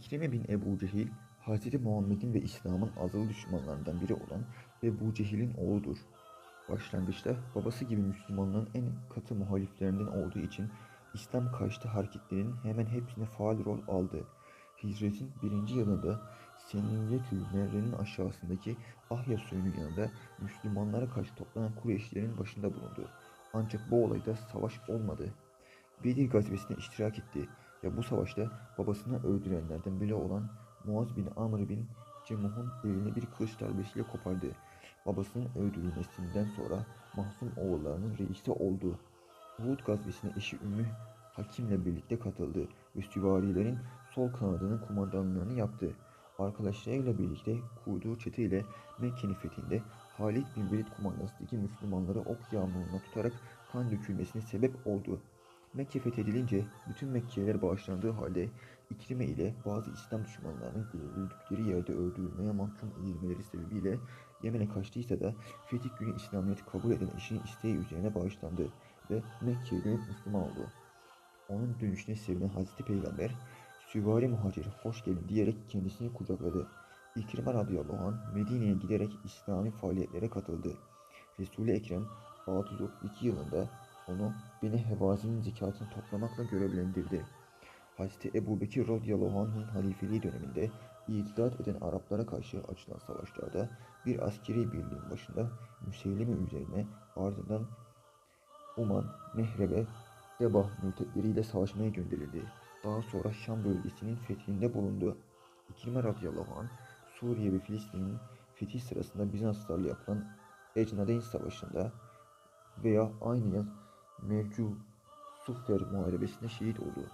İkrime bin Ebu Cehil, Hz. Muhammed'in ve İslam'ın azılı düşmanlarından biri olan Ebu Cehil'in oğludur. Başlangıçta babası gibi Müslümanlığın en katı muhaliflerinden olduğu için İslam karşıtı hareketlerin hemen hepsine faal rol aldı. Hicretin birinci yılında Seniyetül Merre'nin aşağısındaki Ahya suyunun yanında Müslümanlara karşı toplanan Kureyşlerin başında bulundu. Ancak bu olayda savaş olmadı. Bedir gazvesine iştirak etti ve bu savaşta babasını öldürenlerden biri olan Muaz bin Amr bin Cemuh'un elini bir kılıç darbesiyle kopardı. Babasının öldürülmesinden sonra Mahsum oğullarının reisi oldu. Uhud gazvesine eşi Ümmü Hakim'le birlikte katıldı ve süvarilerin sol kanadının kumandanlığını yaptı. Arkadaşlarıyla birlikte kurduğu çete Mekke'nin fethinde Halid bin Velid kumandansındaki Müslümanları ok yağmuruna tutarak kan dökülmesine sebep oldu. Mekke fethedilince bütün Mekkeliler bağışlandığı halde İkrime ile bazı İslam düşmanlarının öldükleri yerde öldürülmeye mahkum edilmeleri sebebiyle Yemen'e kaçtıysa da fetih günü İslamiyet'i kabul eden eşinin isteği üzerine bağışlandı ve Mekke'ye dönüp Müslüman oldu. Onun dönüşüne sevinen Hazreti Peygamber, süvari muhacir hoş geldin diyerek kendisini kucakladı. İkrime radıyallahu anh Medine'ye giderek İslami faaliyetlere katıldı. Resul-i Ekrem 632 yılında onu Beni Hevazinin zekatını toplamakla görevlendirdi. Hazreti Ebu Bekir radıyallahu anh'ın halifeliği döneminde itidat eden Araplara karşı açılan savaşlarda bir askeri birliğin başında Müseyleme üzerine ardından Uman, Mehrebe, Debah mürtetleriyle savaşmaya gönderildi. Daha sonra Şam bölgesinin fethinde bulundu. İkrime radıyallahu anh Suriye ve Filistin'in fethi sırasında Bizanslarla yapılan Ecnadeyn Savaşı'nda veya aynı yıl Mevcu Suffer Muharebesi'nde şehit oldu.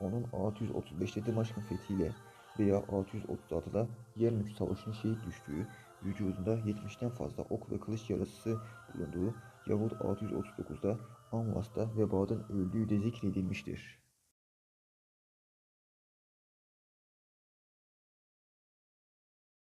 Onun 635'te Dimaşk'ın fethiyle veya 636'da Yermük Savaşı'nda şehit düştüğü, vücudunda 70'ten fazla ok ve kılıç yarası bulunduğu yahut 639'da Anvas'ta vebadan öldüğü de zikredilmiştir.